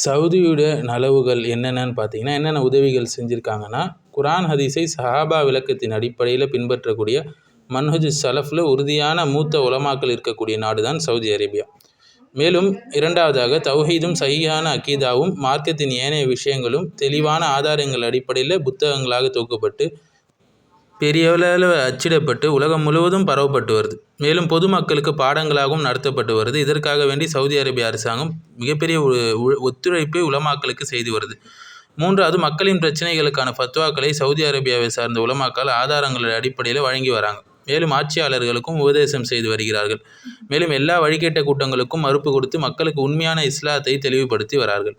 சவுதியோட நலவுகள் என்னென்னு பார்த்தீங்கன்னா என்னென்ன உதவிகள் செஞ்சுருக்காங்கன்னா குரான் ஹதீஸை சஹாபா விளக்கத்தின் அடிப்படையில் பின்பற்றக்கூடிய மன்ஹஜு சலஃபில் உறுதியான மூத்த உலமாக்கள் இருக்கக்கூடிய நாடு தான் சவுதி அரேபியா. மேலும் இரண்டாவதாக தௌஹீதும் சகியான அக்கீதாவும் மார்க்கத்தின் ஏனைய விஷயங்களும் தெளிவான ஆதாரங்கள் அடிப்படையில் புத்தகங்களாக தொகுக்கப்பட்டு பெரிய அளவில் அச்சிடப்பட்டு உலகம் முழுவதும் பரவப்பட்டு வருது. மேலும் பொதுமக்களுக்கு பாடங்களாகவும் நடத்தப்பட்டு வருது. இதற்காக வேண்டி சவுதி அரேபிய அரசாங்கம் மிகப்பெரிய ஒத்துழைப்பை உலமாக்களுக்கு செய்து வருது. மூன்றாவது மக்களின் பிரச்சனைகளுக்கான ஃபத்வாக்களை சவுதி அரேபியாவை சார்ந்த உலமாக்கள் ஆதாரங்கள் அடிப்படையில் வழங்கி வராங்க. மேலும் ஆட்சியாளர்களுக்கும் உபதேசம் செய்து வருகிறார்கள். மேலும் எல்லா வழிகேட்ட கூட்டங்களுக்கும் மறுப்பு கொடுத்து மக்களுக்கு உண்மையான இஸ்லாத்தை தெளிவுபடுத்தி வரார்கள்.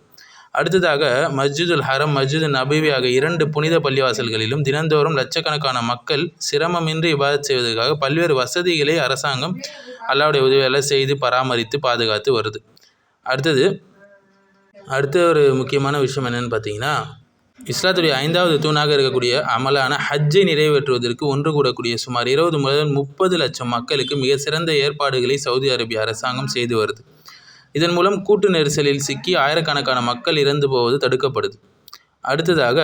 அடுத்ததாக மஸ்ஜிதுல் ஹரம் மஸ்ஜிது நபிவி ஆகிய இரண்டு புனித பள்ளிவாசல்களிலும் தினந்தோறும் லட்சக்கணக்கான மக்கள் சிரமமின்றி இபாதத் செய்வதற்காக பல்வேறு வசதிகளை அரசாங்கம் அல்லாவுடைய உதவியால் செய்து பராமரித்து பாதுகாத்து வருது. அடுத்தது அடுத்த ஒரு முக்கியமான விஷயம் என்னன்னு பார்த்தீங்கன்னா இஸ்லாத்துடைய ஐந்தாவது தூணாக இருக்கக்கூடிய அமலான ஹஜ்ஜை நிறைவேற்றுவதற்கு ஒன்று கூடக்கூடிய சுமார் இருபது முதல் முப்பது லட்சம் மக்களுக்கு மிக சிறந்த ஏற்பாடுகளை சவுதி அரேபிய அரசாங்கம் செய்து வருது. இதன் மூலம் கூட்டு நெரிசலில் சிக்கி ஆயிரக்கணக்கான மக்கள் இறந்து போவது தடுக்கப்படுது. அடுத்ததாக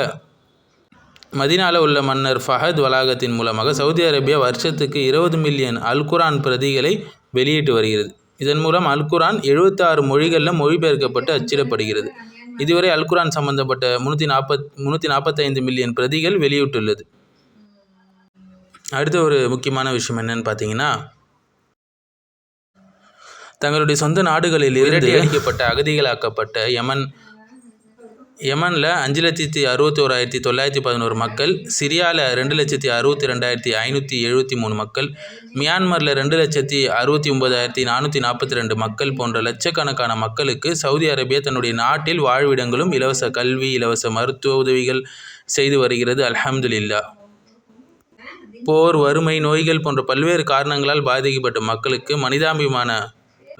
மதினால உள்ள மன்னர் ஃபஹத் வளாகத்தின் மூலமாக சவுதி அரேபியா வருஷத்துக்கு இருபது மில்லியன் அல்குரான் பிரதிகளை வெளியிட்டு வருகிறது. இதன் மூலம் அல்குரான் எழுபத்தாறு மொழிகளில் மொழிபெயர்க்கப்பட்டு அச்சிடப்படுகிறது. இதுவரை அல்குரான் சம்பந்தப்பட்ட முந்நூற்றி நாற்பத் முந்நூற்றி நாற்பத்தைந்து மில்லியன் பிரதிகள் வெளியிட்டுள்ளது. அடுத்த ஒரு முக்கியமான விஷயம் என்னன்னு பார்த்தீங்கன்னா தங்களுடைய சொந்த நாடுகளில் இருந்து அடிக்கப்பட்ட அகதிகளாக்கப்பட்ட யமன் யமனில் அஞ்சு லட்சத்தி அறுபத்தி ஓராயிரத்தி தொள்ளாயிரத்தி பதினோரு மக்கள் சிரியாவில் ரெண்டு லட்சத்தி அறுபத்தி ரெண்டாயிரத்தி ஐநூற்றி எழுபத்தி மூணு மக்கள் மியான்மரில் ரெண்டு லட்சத்தி அறுபத்தி ஒம்பதாயிரத்தி நானூற்றி நாற்பத்தி ரெண்டு மக்கள் போன்ற லட்சக்கணக்கான மக்களுக்கு சவுதி அரேபியா தன்னுடைய நாட்டில் வாழ்விடங்களும் இலவச கல்வி இலவச மருத்துவ உதவிகள் செய்து வருகிறது. அல்ஹம்துலில்லா. போர் வறுமை நோய்கள் போன்ற பல்வேறு காரணங்களால் பாதிக்கப்பட்ட மக்களுக்கு மனிதாபிமான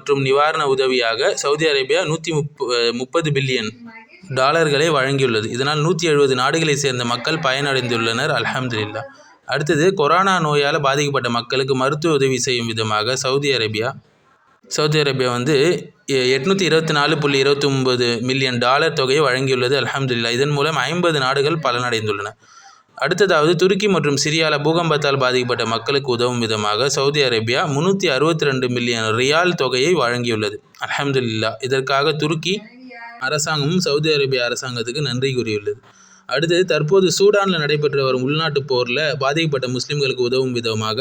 மற்றும் நிவாரண உதவியாக சவுதி அரேபியா நூற்றி முப்ப முப்பது பில்லியன் டாலர்களை வழங்கியுள்ளது. இதனால் நூற்றி எழுபது நாடுகளைச் சேர்ந்த மக்கள் பயனடைந்துள்ளனர். அலமதுல்லா அடுத்தது கொரோனா நோயால் பாதிக்கப்பட்ட மக்களுக்கு மருத்துவ உதவி செய்யும் விதமாக சவுதி அரேபியா சவுதி அரேபியா வந்து எ- எட்நூற்றி இருபத்தி நாலு புள்ளி இருபத்தி ஒம்பது மில்லியன் டாலர் தொகையை வழங்கியுள்ளது. அலமதுல்லா இதன் மூலம் ஐம்பது நாடுகள் பலனடைந்துள்ளன. அடுத்ததாவது துருக்கி மற்றும் சிரியாவில் பூகம்பத்தால் பாதிக்கப்பட்ட மக்களுக்கு உதவும் விதமாக சவுதி அரேபியா முந்நூற்றி அறுபத்தி ரெண்டு மில்லியன் ரியால் தொகையை வழங்கியுள்ளது. அலமதுல்லா இதற்காக துருக்கி அரசாங்கமும் சவுதி அரேபிய அரசாங்கத்துக்கு நன்றி கூறியுள்ளது. அடுத்தது தற்போது சூடானில் நடைபெற்று வரும் உள்நாட்டுப் போரில் பாதிக்கப்பட்ட முஸ்லிம்களுக்கு உதவும் விதமாக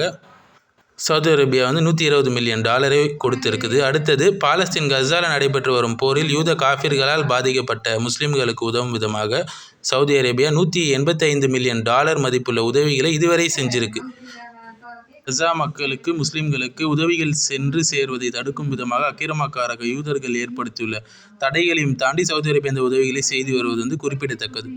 சவுதி அரேபியா வந்து நூற்றி இருபது மில்லியன் டாலரை கொடுத்திருக்குது. அடுத்தது பாலஸ்தீன் கசால நடைபெற்று வரும் போரில் யூத காஃபிர்களால் பாதிக்கப்பட்ட முஸ்லீம்களுக்கு உதவும் விதமாக சவுதி அரேபியா நூற்றி எண்பத்தைந்து மில்லியன் டாலர் மதிப்புள்ள உதவிகளை இதுவரை செஞ்சிருக்கு. கசா மக்களுக்கு முஸ்லிம்களுக்கு உதவிகள் சென்று சேர்வதை தடுக்கும் விதமாக அக்கிரமக்காரக யூதர்கள் ஏற்படுத்தியுள்ள தடைகளையும் தாண்டி சவுதி அரேபியா இந்த உதவிகளை செய்து வருவது வந்து குறிப்பிடத்தக்கது.